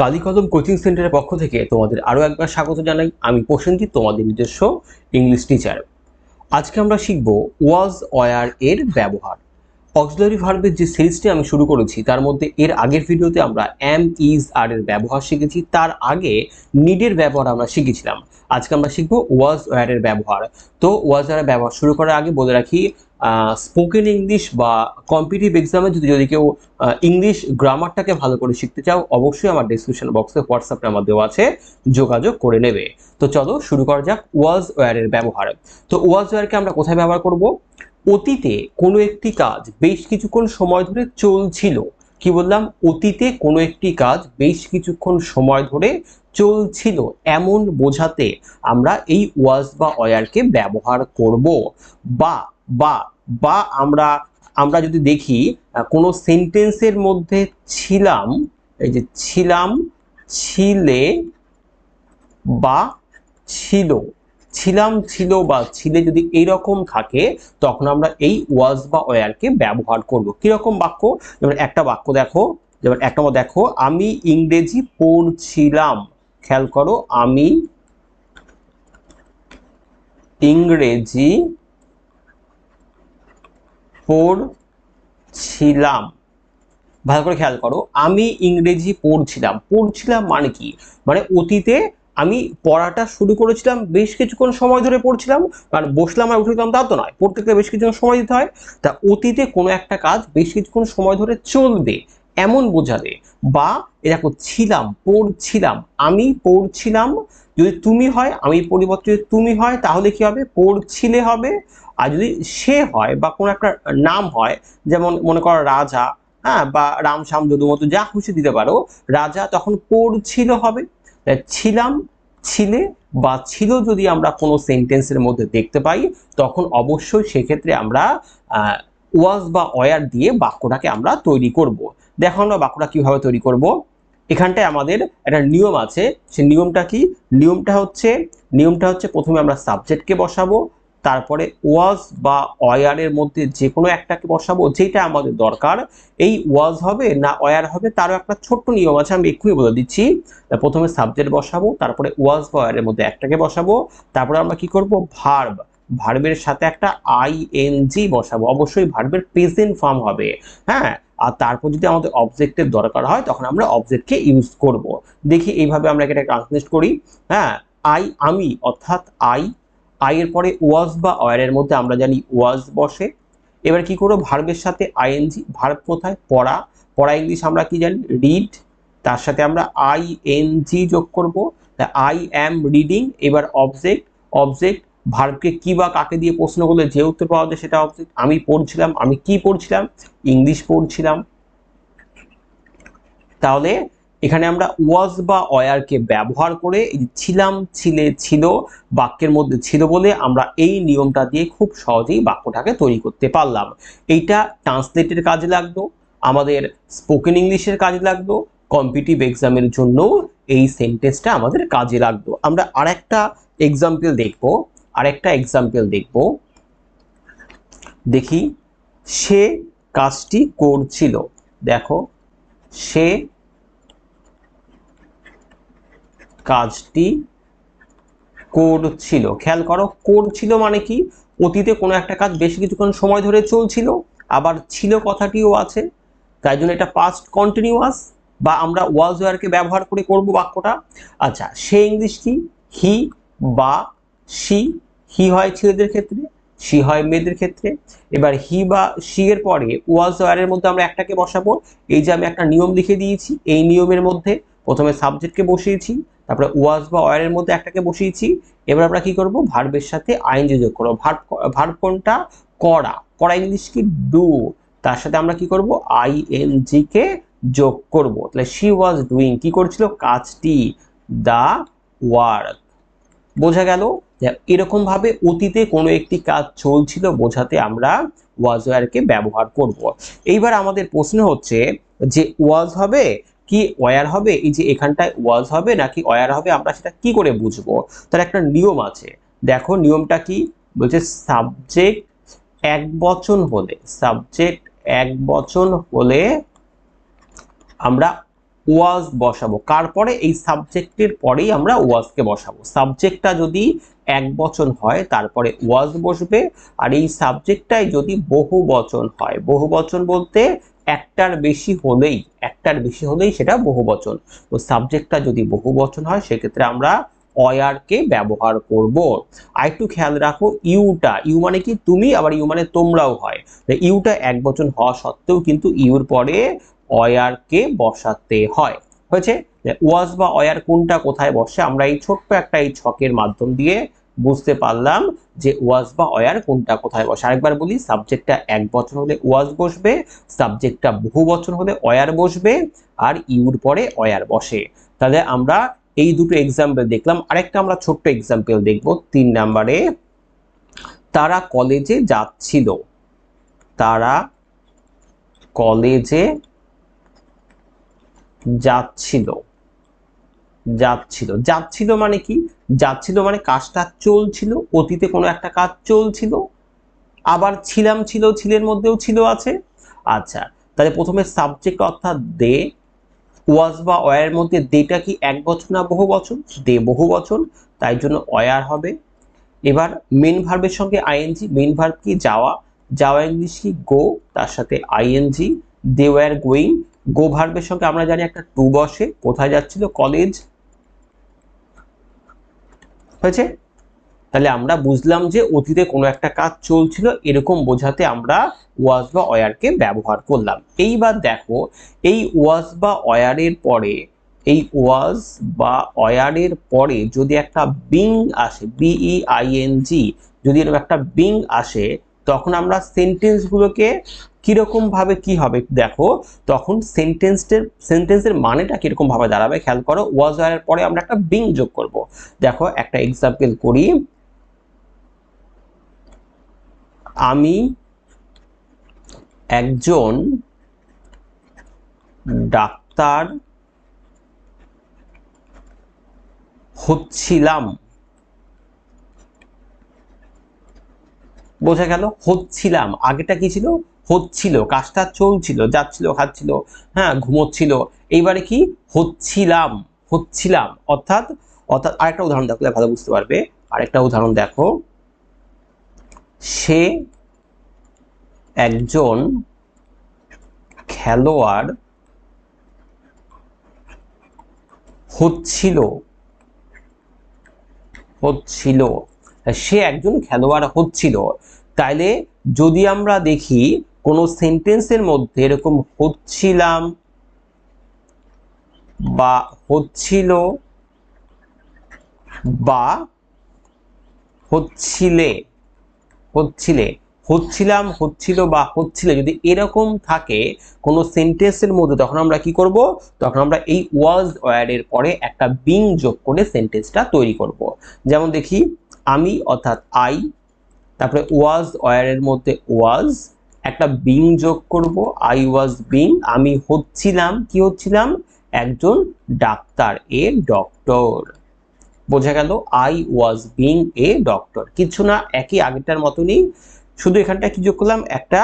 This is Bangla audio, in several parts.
কালী কদম কোচিং সেন্টারের পক্ষ থেকে তোমাদের আরও একবার স্বাগত জানাই। আমি প্রসেনজিৎ, তোমাদের নিজস্ব ইংলিশ টিচার আজকে আমরা শিখব ওয়াজ ওয়ার এর ব্যবহার। অক্সিলারি ভার্বের যে সিরিজটি আমি শুরু করেছি, তার মধ্যে এর আগের ভিডিওতে আমরা এম ইজ আর এর ব্যবহার শিখেছি। তার আগে নিডের ব্যবহার আমরা শিখেছিলাম। আজকে আমরা শিখব ওয়াজ ওয়ার এর ব্যবহার। তো ওয়াজ ওয়ার ব্যবহার শুরু করার আগে বলে রাখি স্পোকেন ইংলিশ বা কম্পিটিভ এক্সামে যদি যদি কেউ ইংলিশ গ্রামারটাকে ভালো করে শিখতে চাও, অবশ্যই আমার ডিসক্রিপশন বক্সে হোয়াটসঅ্যাপ নাম্বার দেওয়া আছে, যোগাযোগ করে নেবে। তো চলো শুরু করা যাক ওয়াজ ওয়ারের ব্যবহার। তো ওয়াজ ওয়ারকে আমরা কোথায় ব্যবহার করব? অতীতে কোনো একটি কাজ বেশ কিছুক্ষণ সময় ধরে চলছিল। কি বললাম? অতীতে কোনো একটি কাজ বেশ কিছুক্ষণ সময় ধরে চলছিল। এমন বোঝাতে আমরা এই ওয়াজ বা অয়ারকে ব্যবহার করব। বা বা বা আমরা আমরা যদি দেখি কোনো সেন্টেন্সের মধ্যে ছিলাম, এই যে ছিলাম, ছিলে বা ছিল, ছিলাম ছিল বা ছিলে যদি এইরকম থাকে, তখন আমরা এই ওয়াজ বা ওয়ারকে ব্যবহার করব। কীরকম বাক্য? যেমন একটা বাক্য দেখো, যেমন একটা দেখো, আমি ইংরেজি পড়ছিলাম। খেয়াল করো, আমি ইংরেজি পড়ছিলাম। ভালো করে খেয়াল করো, আমি ইংরেজি পড়ছিলাম। পড়ছিলাম মানে কি? মানে অতীতে আমি পড়াটা শুরু করেছিলাম, বেশ কিছুক্ষণ সময় ধরে পড়ছিলাম, আর বসলাম আর উঠে দিলাম তা তো নয়। পড়তে বেশ কিছুক্ষণ সময় দিতে হয়। তা অতীতে কোনো একটা কাজ বেশ কিছুক্ষণ সময় ধরে চলবে। এমন বোঝালে বা, এ দেখো ছিলাম, পড়ছিলাম, আমি পড়ছিলাম, যদি তুমি হয়, আমি পরিবর্তে যদি তুমি হয়, তাহলে কি হবে? পড়ছিলে হবে, আর যদি সে হয়, বা কোনো একটা নাম হয়, যেমন মনে করো রাজা হ্যাঁ বা রাম শ্যাম যদুমতো যা খুশি দিতে পারো, রাজা তখন পড়ছিল হবে ছিলাম, ছিলে, বা ছিল যদি আমরা কোনো সেন্টেন্সের মধ্যে দেখতে পাই, তখন অবশ্যই সেক্ষেত্রে আমরা ওয়াজ বা অয়ার দিয়ে বাক্যটাকে আমরা তৈরি করব। দেখো আমরা বাক্যটা কীভাবে তৈরি করব। এখানটায় আমাদের একটা নিয়ম আছে। সে নিয়মটা কি? নিয়মটা হচ্ছে নিয়মটা হচ্ছে প্রথমে আমরা সাবজেক্টকে বসাবো, তারপরে ওয়াজ বা অয়ারের মধ্যে যে কোনো একটাকে বসাবো যেটা আমাদের দরকার। এই ওয়াজ হবে না অয়ার হবে, তারও একটা ছোট্ট নিয়ম আছে, আমি এক্ষুনি বলে দিচ্ছি। প্রথমে সাবজেক্ট বসাবো, তারপরে ওয়াজ বা অয়ারের মধ্যে একটাকে বসাবো, তারপরে আমরা কি করব? ভার্ব ভার্বের সাথে একটা আই এন জি বসাবো। অবশ্যই ভার্বের প্রেজেন্ট ফর্ম হবে। হ্যাঁ? আর তারপর যদি আমাদের অবজেক্টের দরকার হয়, তখন আমরা অবজেক্টকে ইউজ করব। দেখি এইভাবে আমরা এটা ট্রান্সলেট করি। হ্যাঁ? আই আমি, অর্থাৎ আই আই এর পরে ওয়াজ বা অয়ারের মধ্যে আমরা জানি ওয়াজ বসে। এবার কি করব? ভার্বের সাথে আইএনজি ভার্ব কোথায়? পড়া। পড়া ইংলিশ আমরা কি জানি? রিড তার সাথে আমরা আই এন জি যোগ করব। আই অ্যাম রিডিং এবার অবজেক্ট অবজেক্ট ভার্বকে কি বা কাকে দিয়ে প্রশ্ন করলে যে উত্তর পাওয়া যায় সেটা অবজেক্ট আমি পড়ছিলাম, আমি কি পড়ছিলাম? ইংলিশ পড়ছিলাম। তাহলে এখানে আমরা ওয়াজ বা অয়ারকে ব্যবহার করে ছিলাম, ছিলে, ছিল, বাক্যের মধ্যে ছিল বলে আমরা এই নিয়মটা দিয়ে খুব সহজেই বাক্যটাকে তৈরি করতে পারলাম। এইটা ট্রান্সলেটের কাজে লাগতো আমাদের স্পোকেন ইংলিশের কাজে লাগতো কম্পিটিভ এক্সামের জন্য এই সেন্টেন্সটা আমাদের কাজে লাগতো আমরা আরেকটা এক্সাম্পল দেখব। আরেকটা এক্সাম্পল দেখব। দেখি, সে কাজটি করছিল। দেখো, সে কাজটি করছিল। খেয়াল করো, করছিল মানে কি? অতীতে কোনো একটা কাজ বেশ কিছুক্ষণ সময় ধরে চলছিল, আবার ছিল কথাটিও আছে। তাই জন্য এটা পাস্ট কন্টিনিউয়াস বা আমরা ওয়াজ ওয়ারকে ব্যবহার করে করব বাক্যটা। আচ্ছা সে ইংলিশ কি? হি বা সি হি হয় ছেলেদের ক্ষেত্রে সি হয় মেয়েদের ক্ষেত্রে। এবার হি বা সি এর পরে ওয়াজ ওয়ারের মধ্যে আমরা একটাকে বসাবো। এই যে আমি একটা নিয়ম লিখে দিয়েছি, এই নিয়মের মধ্যে প্রথমে সাবজেক্টকে বসিয়েছি, তারপরে ওয়াজ বা ওয়ারের মধ্যে একটাকে বসিয়েছি। এবার আমরা কি করব? ভার্বের সাথে আইনজি যোগ করব। ভার্ব ভার্ব কোনটা? করা করা ইংলিশ কি? ডু। তার সাথে আমরা কি করব? আই এন জি কে যোগ করব। তাহলে শি ওয়াজ ডুইং। কি করছিল? কাজটি দা ওয়ার্ক। বোঝা গেল? যে এরকম ভাবে অতীতে কোনো একটি কাজ চলছিল বোঝাতে আমরা ওয়াজ ওয়ারকে ব্যবহার করব। এইবার আমাদের প্রশ্ন হচ্ছে যে ওয়াজ হবে কি ওয়ার হবে? এই যে এখানটায় ওয়াজ হবে নাকি ওয়ার হবে? আমরা সেটা কি করে বুঝব? তার একটা নিয়ম আছে। দেখো, নিয়মটা কি? বলছে সাবজেক্ট এক বচন হলে, সাবজেক্ট এক বচন হলে আমরা ওয়াজ বসাবো। কার পরে এই সাবজেক্টের পরেই আমরা ওয়াজকে বসাবো। সাবজেক্টটা যদি এক বচন হয়, তারপরে ওয়াজ বসবে। আর এই সাবজেক্টটাই যদি বহু বচন হয়, বহু বচন বলতে একটার বেশি হলেই, একটার বেশি হলেই সেটা বহু বচন। তো সাবজেক্টটা যদি বহু বচন হয়, সেক্ষেত্রে আমরা অয়ারকে ব্যবহার করব। আর একটু খেয়াল রাখো, ইউটা, ইউ মানে কি? তুমি, আবার ইউ মানে তোমরাও হয়। ইউটা এক বচন হওয়া সত্ত্বেও কিন্তু ইউর পরে অয়ারকে বসাতে হয়। হয়েছে? ওয়াজ বা অয়ার কোনটা কোথায় বসে? আমরা এই ছোট্ট একটা এই ছকের মাধ্যম দিয়ে বুঝতে পারলাম যে ওয়াজ বা অয়ার কোনটা কোথায় বসে। আরেকবার বলি, সাবজেক্টটা এক বছর হলে ওয়াজ বসবে, সাবজেক্টটা বহু বছর হলে অয়ার বসবে, আর ইউর পরে অয়ার বসে। তাহলে আমরা এই দুটো এক্সাম্পল দেখলাম। আরেকটা আমরা ছোট্ট এক্সাম্পল দেখব। তিন নাম্বারে, তারা কলেজে যাচ্ছিল। তারা কলেজে যাচ্ছিল। যাচ্ছিল। যাচ্ছিল মানে কি? যাচ্ছিল মানে কাজটা চলছিল, অতীতে কোনো একটা কাজ চলছিল, আবার ছিলাম ছিল, ছিলের মধ্যেও ছিল আছে। আচ্ছা তাহলে প্রথমে সাবজেক্ট অর্থাৎ দে ওয়াজ বা অয়ার মধ্যে দেটা কি এক বছর না বহু বছর? দে বহু বছর, তাই জন্য অয়ার হবে। এবার মেন ভার্বের সঙ্গে আইএনজি মেন ভার্ব কি? যাওয়া। যাওয়া ইংলিশ কি? গো তার সাথে ING they were going go ভার্বের সঙ্গে আমরা জানি একটা টু বসে, কোথায় যাচ্ছিল? কলেজ। হয়েছে? তাহলে আমরা বুঝলাম যে অতীতে কোনো একটা কাজ চলছিল, এরকম বোঝাতে আমরা ওয়াজ বা অয়ারকে ব্যবহার করলাম। এইবার দেখো, এই ওয়াজ বা অয়ারের পরে, এই ওয়াজ বা অয়ারের পরে যদি একটা বিং আসে বিই আইএনজি যদি এরকম একটা বিং আসে তখন আমরা সেন্টেন্সগুলোকে কীরকম ভাবে কি হবে দেখো, তখন সেন্টেন্সের সেন্টেন্সের মানেটা কীরকম ভাবে দাঁড়াবে খেয়াল করো ওয়াজ ওয়ারের পরে আমরা একটা বিং যোগ করব। দেখো একটা এক্সাম্পল করি। আমি একজন ডাক্তার হচ্ছিলাম। বোঝা গেল, হচ্ছিলাম। আগেটা কি ছিল? হচ্ছিল, কাজটা চলছিল, যাচ্ছিল, খাচ্ছিল হ্যাঁ ঘুমোচ্ছিল। এইবারে কি? হচ্ছিলাম হচ্ছিলাম। অর্থাৎ অর্থাৎ আরেকটা উদাহরণ দেখলে ভালো বুঝতে পারবে। আরেকটা উদাহরণ দেখো। সে একজন খেলোয়াড় হচ্ছিল হচ্ছিল। সে একজন খেলোয়াড় হচ্ছিল। তাইলে যদি আমরা দেখি, কোনো সেন্টেন্সের মধ্যে এরকম হচ্ছিলাম বা হচ্ছিল বা হচ্ছিলে হচ্ছিলে, হচ্ছিলাম, হচ্ছিল বা হচ্ছিলে যদি এরকম থাকে কোনো সেন্টেন্সের মধ্যে, তখন আমরা কি করব? তখন আমরা এই ওয়াজ ওয়ার্ডের পরে একটা বিং যোগ করে সেন্টেন্সটা তৈরি করব। যেমন দেখি অর্থাৎ আই তারপরে ওয়াজ ওয়ারের মধ্যে ওয়াজ একটা বিং যোগ করব আই ওয়াজ বিং আমি হচ্ছিলাম, কি হচ্ছিলাম? একজন ডাক্তার, এ ডক্টর বোঝা গেল I was being a doctor কিছু না, একই আগেরটার মতনই, শুধু এখানটা কি যোগ করলাম? একটা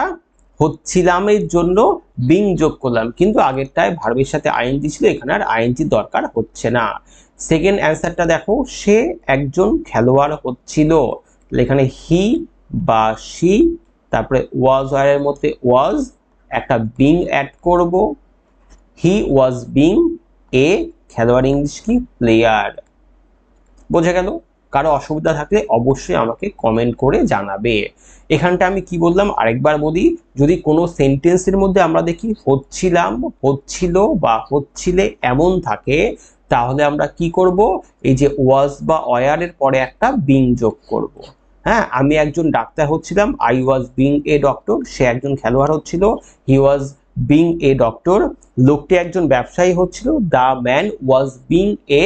হচ্ছিলামের জন্য বিং যোগ করলাম। কিন্তু আগেরটায় ভার্বের সাথে আইএনজি ছিল এখানে আর আইএনজি দরকার হচ্ছে না। সেকেন্ড অ্যান্সারটা দেখো, সে একজন খেলোয়াড় হচ্ছিল। এখানে হি বা সি তারপরে ওয়াজ ওয়ারের মধ্যে ওয়াজ একটা বিং অ্যাড করব। হি ওয়াজ বিং এ খেলোয়াড় ইংলিশ কি? প্লেয়ার বোঝা গেল? কারও অসুবিধা থাকলে অবশ্যই আমাকে কমেন্ট করে জানাবে। এখানটা আমি কি বললাম? আরেকবার বলি, যদি কোনো সেন্টেন্সের মধ্যে আমরা দেখি, হচ্ছিলাম, হচ্ছিল বা হচ্ছিলে এমন থাকে তাহলে আমরা কি করব? এই যে ওয়াজ বা ওয়ারের পরে একটা বিং যোগ করব। হ্যাঁ আমি একজন ডাক্তার হচ্ছিলাম I was being a doctor সে একজন খেলোয়াড় হচ্ছিল হি ওয়াজ বিং এ ডক্টর লোকটি একজন ব্যবসায়ী হচ্ছিল the man was being a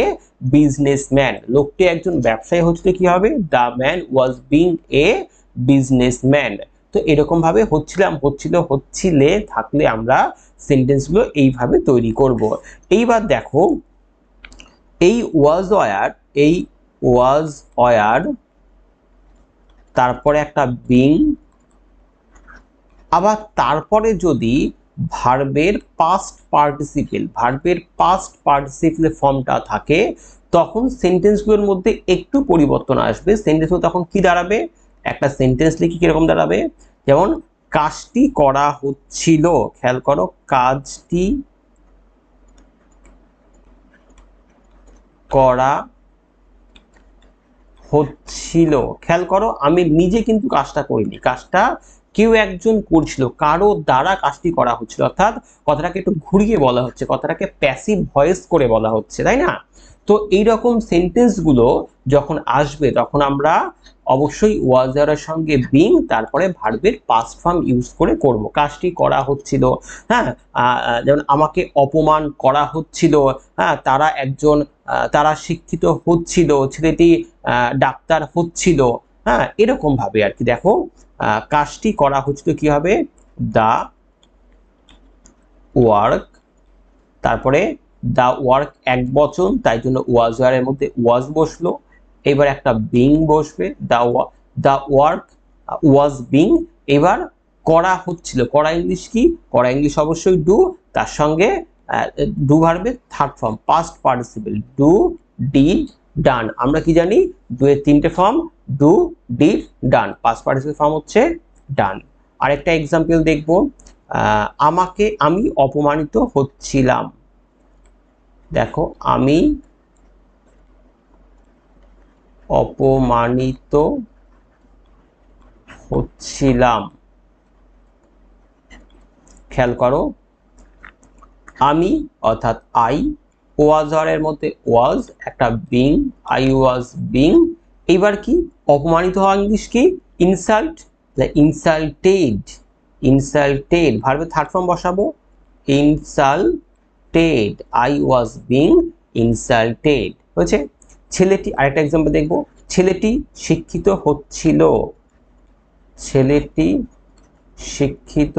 businessman লোকটি একজন ব্যবসায়ী হচ্ছিল কি হবে the man was being a businessman তো এরকম ভাবে হচ্ছিলাম, হচ্ছিল, হচ্ছিলে, থাকলে আমরা সেন্টেন্সগুলো এইভাবে তৈরি করব। এইবার দেখো এই ওয়াজ ওয়ার, এই ওয়াজ ওয়ার, তারপরে একটা বিং আবার তারপরে যদি ভার্বের পাস্ট পার্টিসিপেল ভার্বের পাস্ট পার্টিসিপেল ফর্মটা থাকে, তখন সেন্টেন্সগুলোর মধ্যে একটু পরিবর্তন আসবে। সেন্টেন্সগুলো তখন কি দাঁড়াবে? একটা সেন্টেন্স লিখি কীরকম দাঁড়াবে? যেমন, কাজটি করা হচ্ছিল। খেয়াল করো, কাজটি করা হচ্ছিল। খেয়াল করো, আমি নিজে কিন্তু কাজটা করিনি। কাজটা কেউ একজন করছিল, কারও দ্বারা কাজটি করা হচ্ছিল। অর্থাৎ কথাটাকে একটু ঘুরিয়ে বলা হচ্ছে, কথাটাকে প্যাসিভ ভয়েস করে বলা হচ্ছে, তাই না? তো এই রকম সেন্টেন্সগুলো যখন আসবে, তখন আমরা অবশ্যই ওয়াজারের সঙ্গে বিং তারপরে ভার্বের পাস্ট ফর্ম ইউজ করে করব। কাজটি করা হচ্ছিল হ্যাঁ? যেমন আমাকে অপমান করা হচ্ছিল হ্যাঁ? তারা একজন তারা শিক্ষিত হচ্ছিল, ছেলেটি ডাক্তার হচ্ছিল হ্যাঁ? এরকম ভাবে আর কি। দেখো কাজটি করা হচ্ছিল কি হবে? দা ওয়ার্ক তারপরে দা ওয়ার্ক এক বচন, তাই জন্য ওয়াজ ওয়ারের মধ্যে ওয়াজ বসল। এবার একটা বিং বসবে, দা দা ওয়ার্ক, ওয়াজ বিং। এবার করা হচ্ছিল করা ইংলিশ কি? করা ইংলিশ অবশ্যই ডু, তার সঙ্গে do ভার্বে third form, past participle, do did done. আমরা কি জানি? এর তিনটে form, do did done. Past participle form হচ্ছে ডান। আরেকটা এক্সাম্পল দেখব। আমাকে আমি অপমানিত হচ্ছিলাম। দেখো, আমি অপমানিত হচ্ছিলাম। খেয়াল করো, আমি অর্থাৎ আই ওয়াজ এর মধ্যে ওয়াজ, একটা বিং আই ওয়াজ বিং। এবার কি? অপমানিত হওয়া ইংলিশ কি? ইনসাল্ট ইনসাল্টেড ইনসাল্টেড ভার্বে থার্ড ফর্ম বসাবো। Insulted I was being insulted হয়েছে? ছেলেটি, আরেকটা এক্সাম্পল দেখব। ছেলেটি শিক্ষিত হচ্ছিল। ছেলেটি শিক্ষিত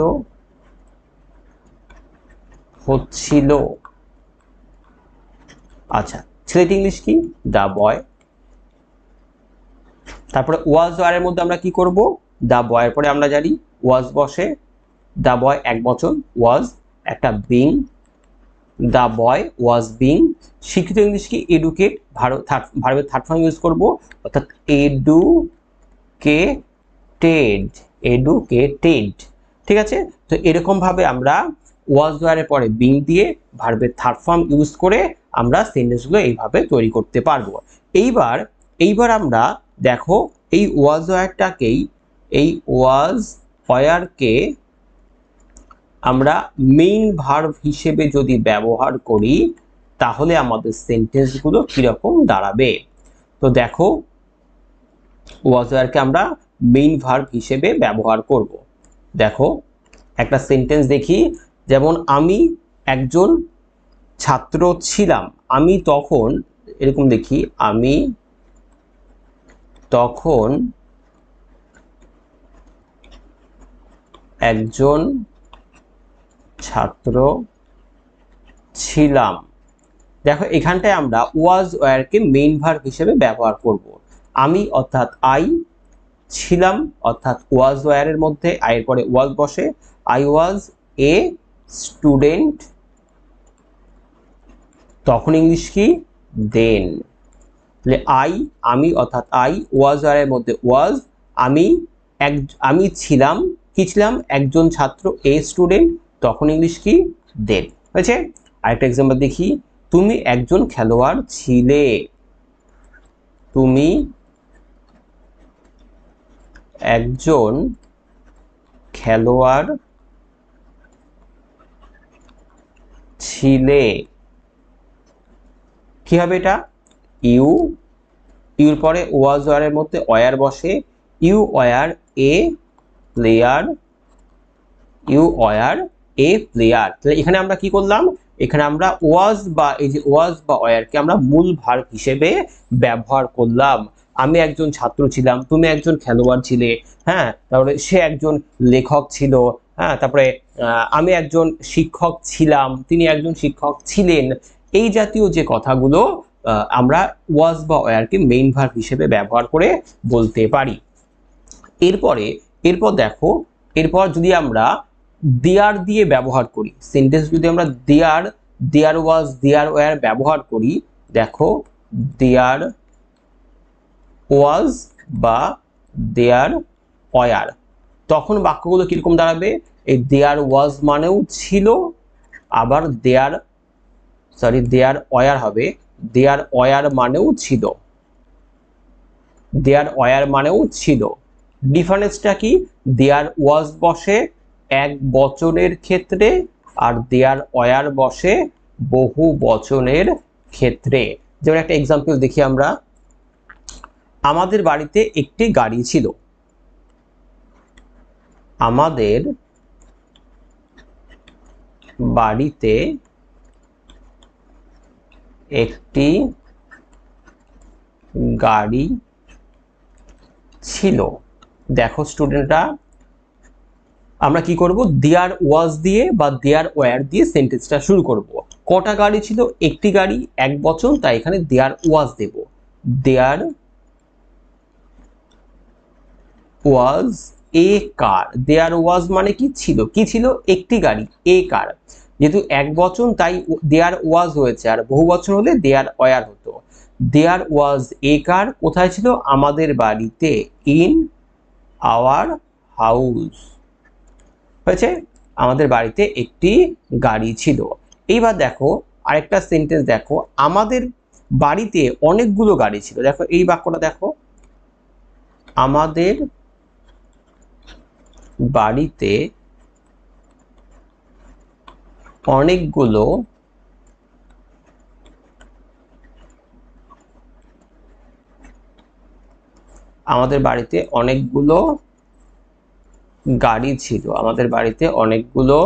হচ্ছিল। আচ্ছা ছেলেটি ইংলিশ কি? দা বয়। তারপরে ওয়াজ ওয়ারের মধ্যে আমরা কি করব? দা বয়ের পরে আমরা জানি ওয়াজ বসে। দা বয় এক বচন ওয়াজ একটা being the boy was being শিক্ষিত ইংলিশ কি এডুকেট ভার্বের থার্ড ফর্ম ইউজ করব, অর্থাৎ এডু কে টেড এডুকেটেড ঠিক আছে? তো এরকমভাবে আমরা ওয়াজ ওয়ারের পরে বিং দিয়ে ভার্বের থার্ড ফর্ম ইউজ করে আমরা সেন্টেন্সগুলো এইভাবে তৈরি করতে পারব। এইবার এইবার আমরা দেখো, এই ওয়াজ ওয়ারটাকেই এই ওয়াজ ওয়ারকে আমরা মেইন ভার্ভ হিসেবে যদি ব্যবহার করি, তাহলে আমাদের সেন্টেন্সগুলো কীরকম দাঁড়াবে? তো দেখো ওয়াজারকে আমরা মেইন ভার্ভ হিসেবে ব্যবহার করব। দেখো, একটা সেন্টেন্স দেখি, যেমন, আমি একজন ছাত্র ছিলাম। আমি তখন, এরকম দেখি, আমি তখন একজন ছাত্র ছিলাম। দেখো, এখানটায় আমরা ওয়াজ ওয়ারকে মেইন ভার্ব হিসেবে ব্যবহার করব। আমি অর্থাৎ আই ছিলাম, অর্থাৎ ওয়াজ ওয়ারের মধ্যে আয়ের পরে ওয়াজ বসে। আই ওয়াজ এ স্টুডেন্ট তখন ইংলিশ কি? দেন তাহলে আই আমি অর্থাৎ আই ওয়াজ ওয়ারের মধ্যে ওয়াজ আমি এক, আমি ছিলাম, কি ছিলাম? একজন ছাত্র এ স্টুডেন্ট তখন ইংলিশ কি? দেন হয়েছে? আরেকটা এক্সাম্পল দেখি। তুমি একজন খেলোয়াড় ছিলে। তুমি একজন খেলোয়াড় ছিলে। কি হবে এটা? ইউ, ইউর পরে ওয়াজ ওয়ারের মধ্যে ওয়ার বসে। You were a player, you were a player তাহলে এখানে আমরা কি করলাম? এখানে আমরা ওয়াজ বা এই যে ওয়াজ বা ওয়ারকে আমরা মূল ভার হিসেবে ব্যবহার করলাম। আমি একজন ছাত্র ছিলাম, তুমি একজন খেলোয়াড় ছিলে হ্যাঁ? তারপরে সে একজন লেখক ছিল হ্যাঁ? তারপরে আমি একজন শিক্ষক ছিলাম, তিনি একজন শিক্ষক ছিলেন। এই জাতীয় যে কথাগুলো আমরা ওয়াজ বা ওয়ারকে মেইন ভার হিসেবে ব্যবহার করে বলতে পারি। এরপরে, এরপর দেখো, এরপর যদি আমরা দেয়ার দিয়ে ব্যবহার করি। সেন্টেন্স যদি আমরা দেয়ার দেয়ার ওয়াজ দেয়ার ওয়ার ব্যবহার করি, দেখো, দেয়ার ওয়াজ বা দেয়ার ওয়ার তখন বাক্যগুলো কীরকম দাঁড়াবে? এই দেয়ার ওয়াজ মানেও ছিল, আবার দেয়ার সরি দেয়ার ওয়ার হবে। দেয়ার ওয়ার মানেও ছিল। দেয়ার ওয়ার মানেও ছিল। ডিফারেন্সটা কি? দেয়ার ওয়াজ বসে এক বচনের ক্ষেত্রে আর দেয়ার ওয়ার বসে বহু বচনের ক্ষেত্রে। যেমন একটা এক্সাম্পল দেখি আমরা। আমাদের বাড়িতে একটি গাড়ি ছিল। আমাদের বাড়িতে একটি গাড়ি ছিল। দেখো স্টুডেন্টরা আমরা কি করব? দেয়ার ওয়াজ দিয়ে বা দেয়ার ওয়ার দিয়ে সেন্টেন্সটা শুরু করব। কটা গাড়ি ছিল? একটি গাড়ি, এক বচন, তাই এখানে দেয়ার ওয়াজ দেব। দেয়ার ওয়াজ এ কার দেয়ার ওয়াজ মানে কি ছিল? কি ছিল? একটি গাড়ি এ কার যেহেতু এক বচন, তাই দেয়ার ওয়াজ হয়েছে। আর বহু বচন হলে দেয়ার ওয়ার হতো। দেয়ার ওয়াজ এ কার কোথায় ছিল? আমাদের বাড়িতে ইন আওয়ার হাউস হয়েছে। আমাদের বাড়িতে একটি গাড়ি ছিল। এইবার দেখো, আরেকটা সেন্টেন্স দেখো। আমাদের বাড়িতে অনেকগুলো গাড়ি ছিল। দেখো, এই বাক্যটা দেখো। আমাদের বাড়িতে অনেকগুলো আমাদের বাড়িতে অনেকগুলো গাড়ি ছিল। আমাদের বাড়িতে অনেকগুলো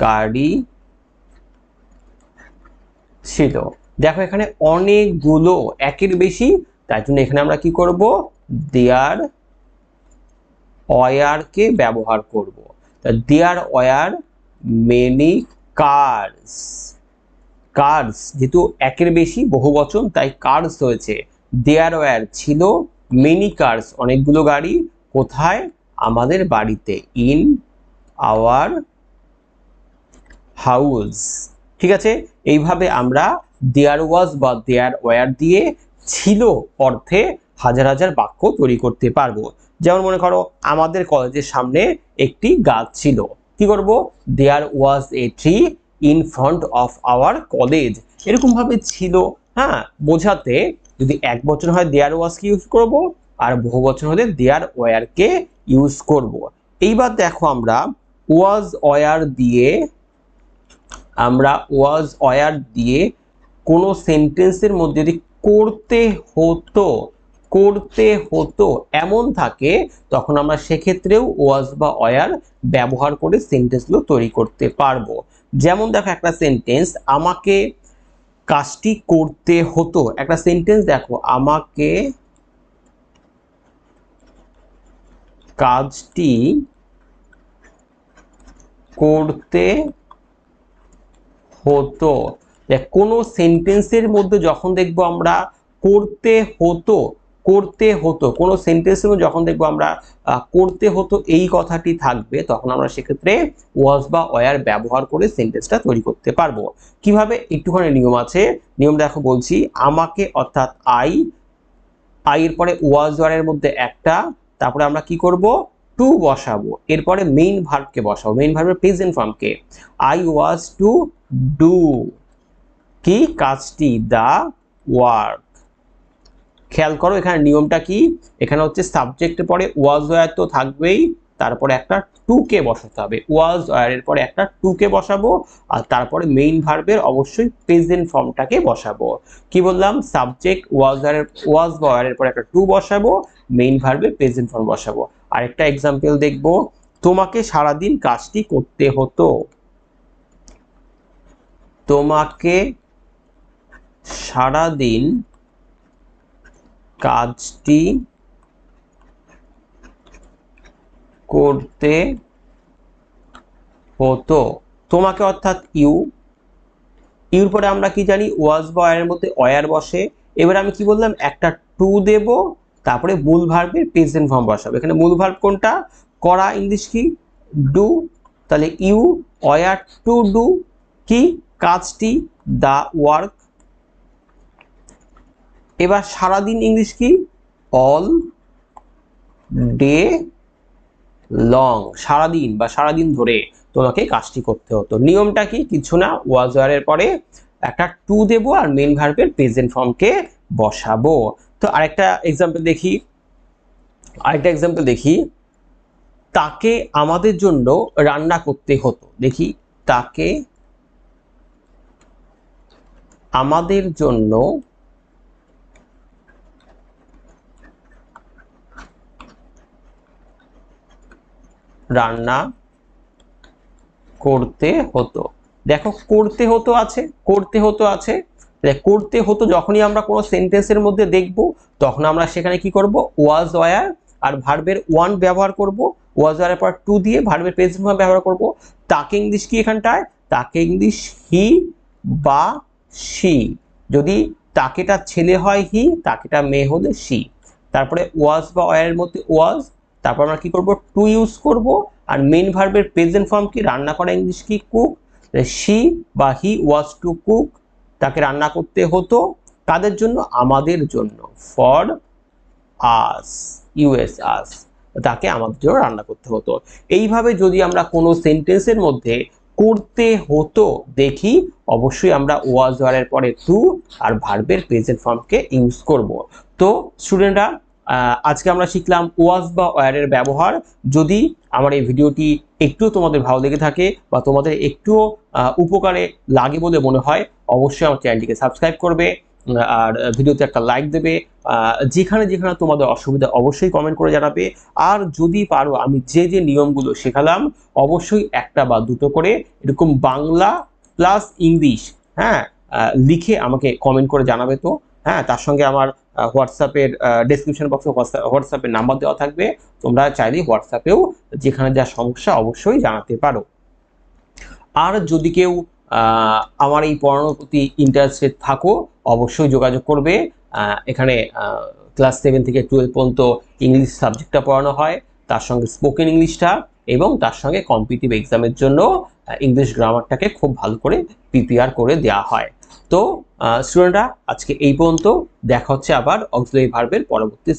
গাড়ি ছিল। দেখো এখানে অনেকগুলো, একের বেশি, তাই জন্য এখানে আমরা কি করব? দেয়ার অয়ারকে ব্যবহার করব। তা there were many cars cars যেহেতু একের বেশি, বহু বচন, তাই কার্স হয়েছে দেয়ার ওয়ার ছিল মেনি কার্স অনেকগুলো গাড়ি। কোথায়? আমাদের বাড়িতে ইন আওয়ার হাউস ঠিক আছে? এইভাবে আমরা দেয়ার ওয়াজ বা দেয়ার ওয়ার দিয়ে ছিল অর্থে হাজার হাজার বাক্য তৈরি করতে পারব। যেমন মনে করো, আমাদের কলেজের সামনে একটি গাছ ছিল। কি করব? There was a tree in front of our college এরকম ভাবে ছিল হ্যাঁ? বোঝাতে যদি এক বছর হয় দেয়ার ওয়াজ কি ইউজ করব? আর বহু বছর হলে দেয়ার ওয়ারকে ইউজ করব। এইবার দেখো আমরা ওয়াজ ওয়ার দিয়ে, আমরা ওয়াজ ওয়ার দিয়ে কোনো সেন্টেন্সের মধ্যে যদি করতে হতো করতে হতো, এমন থাকে, তখন আমরা সেক্ষেত্রেও ওয়াজ বা ওয়ার ব্যবহার করে সেন্টেন্সগুলো তৈরি করতে পারব। যেমন দেখো একটা সেন্টেন্স আমাকে কাজটি করতে হতো। একটা সেন্টেন্স দেখো, আমাকে কাজটি করতে হতো। কোনো সেন্টেন্সের মধ্যে যখন দেখব আমরা করতে হতো করতে হতো, কোনো সেন্টেন্সের মধ্যে যখন দেখব আমরা করতে হতো এই কথাটি থাকবে, তখন আমরা সেক্ষেত্রে ওয়াজ বা ওয়ার ব্যবহার করে সেন্টেন্সটা তৈরি করতে পারব। কীভাবে? একটুখানি নিয়ম আছে। নিয়ম দেখো বলছি, আমাকে অর্থাৎ আই আই এর পরে ওয়াজ ওয়ারের মধ্যে একটা তারপরে আমরা কি করব? টু বসাবো। এরপরে মেইন ভার্বকে বসাবো। মেইন ভার্বের প্রেজেন্ট ফর্মকে আই ওয়াজ টু ডু কি? কাজটি দা ওয়ার্ক খেয়াল করো, এখানে নিয়মটা কি? এখানে হচ্ছে সাবজেক্টের পরে ওয়াজ ওয়ার তো থাকবেই। তারপরে একটা টু কে বসাতে হবে। ওয়াজ ওয়ারের পরে একটা টু কে বসাবো। আর তারপরে মেইন ভার্বের অবশ্যই প্রেজেন্ট ফর্মটাকে বসাবো। কি বললাম? সাবজেক্ট ওয়াজ ওয়ারের ওয়াজ বা ওয়ারের পরে একটা টু বসাবো। মেইন ভার্বে প্রেজেন্ট ফর্ম বসাবো। আরেকটা এক্সাম্পল দেখব, তোমাকে সারাদিন কাজটি করতে হতো। তোমাকে সারাদিন কাজটি করতে হতো। তোমাকে অর্থাৎ ইউ ইউর পরে আমরা কি জানি ওয়াজ বা ওয়ারের মধ্যে ওয়ার বসে। এবার আমি কি বললাম, একটা টু দেব তারপরে মূল ভার্বের প্রেজেন্ট ফর্ম বসাবো। এখানে মূল ভার্ব কোনটা? করা ইংলিশ কি? ডু তাহলে ইউ ওয়ার টু ডু কি? কাজটি দ্য ওয়ার্ক এবার সারাদিন ইংলিশ কি? অল ডে লং সারাদিন বা সারাদিন ধরে তোমাকে কাজটি করতে হতো। নিয়মটা কি? কিছু না ওয়াজ ওয়ারের পরে একটা টু দেবো আর মেন ভার্বের প্রেজেন্ট ফর্মকে বসাবো। তো আরেকটা এক্সাম্পল দেখি। আরেকটা এক্সাম্পল দেখি। তাকে আমাদের জন্য রান্না করতে হতো। দেখি, তাকে আমাদের জন্য রান্না করতে হতো। দেখো, করতে হতো আছে, করতে হতো আছে। করতে হতো যখনই আমরা কোনো সেন্টেন্সের মধ্যে দেখব, তখন আমরা সেখানে কি করব? ওয়াজ ওয়ার আর ভার্বের ওয়ান ব্যবহার করব। ওয়াজ ওয়ারের পর টু দিয়ে ভার্বের প্রেজেন্ট ফর্ম ব্যবহার করব। তাকে ইংলিশ কি এখানটায়? তাকে ইংলিশ হি বা সি যদি তাকেটা ছেলে হয় হি তাকেটা মেয়ে হলে সি তারপরে ওয়াজ বা ওয়ারের মধ্যে ওয়াজ তারপর আমরা কি করব? টু ইউজ করব। আর মেন ভার্বের প্রেজেন্ট ফর্ম কি? রান্না করা ইংলিশ কি? কুক শি বা হি ওয়াজ টু কুক তাকে রান্না করতে হতো তাদের জন্য, আমাদের জন্য ফর আস ইউএস আস তাকে আমাদের জন্য রান্না করতে হতো। এইভাবে যদি আমরা কোনো সেন্টেন্সের মধ্যে করতে হতো, দেখি অবশ্যই আমরা ওয়াজ ওয়ারের পরে টু আর ভার্বের প্রেজেন্ট ফর্মকে ইউজ করব। তো স্টুডেন্টরা আজকে আমরা শিখলাম ওয়াজ বা ওয়ারের ব্যবহার। যদি আমার এই ভিডিওটি একটু তোমাদের ভালো লেগে থাকে বা তোমাদের একটুও উপকারে লাগে বলে মনে হয়, অবশ্যই আমার চ্যানেলটিকে সাবস্ক্রাইব করবে আর ভিডিওতে একটা লাইক দেবে যেখানে যেখানে তোমাদের অসুবিধা অবশ্যই কমেন্ট করে জানাবে। আর যদি পারো আমি যে যে নিয়মগুলো শেখালাম, অবশ্যই একটা বা দুটো করে, এরকম বাংলা প্লাস ইংলিশ হ্যাঁ লিখে আমাকে কমেন্ট করে জানাবে তো। হ্যাঁ তার সঙ্গে আমার হোয়াটসঅ্যাপের ডেসক্রিপশন বক্সে হোয়াটসঅ্যাপের নাম্বার দেওয়া থাকবে। তোমরা চাইলে হোয়াটসঅ্যাপেও যেখানে যা সমস্যা অবশ্যই জানাতে পারো। আর যদি কেউ আমার এই পড়ানোর প্রতি ইন্টারেস্টেড থাকো, অবশ্যই যোগাযোগ করবে। এখানে ক্লাস সেভেন থেকে টুয়েলভ পর্যন্ত ইংলিশ সাবজেক্টটা পড়ানো হয়, তার সঙ্গে স্পোকেন ইংলিশটা এবং তার সঙ্গে কম্পিটিভ এক্সামের জন্য ইংলিশ গ্রামারটাকে খুব ভালো করে প্রিপেয়ার করে দেওয়া হয়। তো স্টুডেন্টরা আজকে এই পর্যন্ত। দেখা হচ্ছে আবার অক্সিলারি ভার্বের পরবর্তী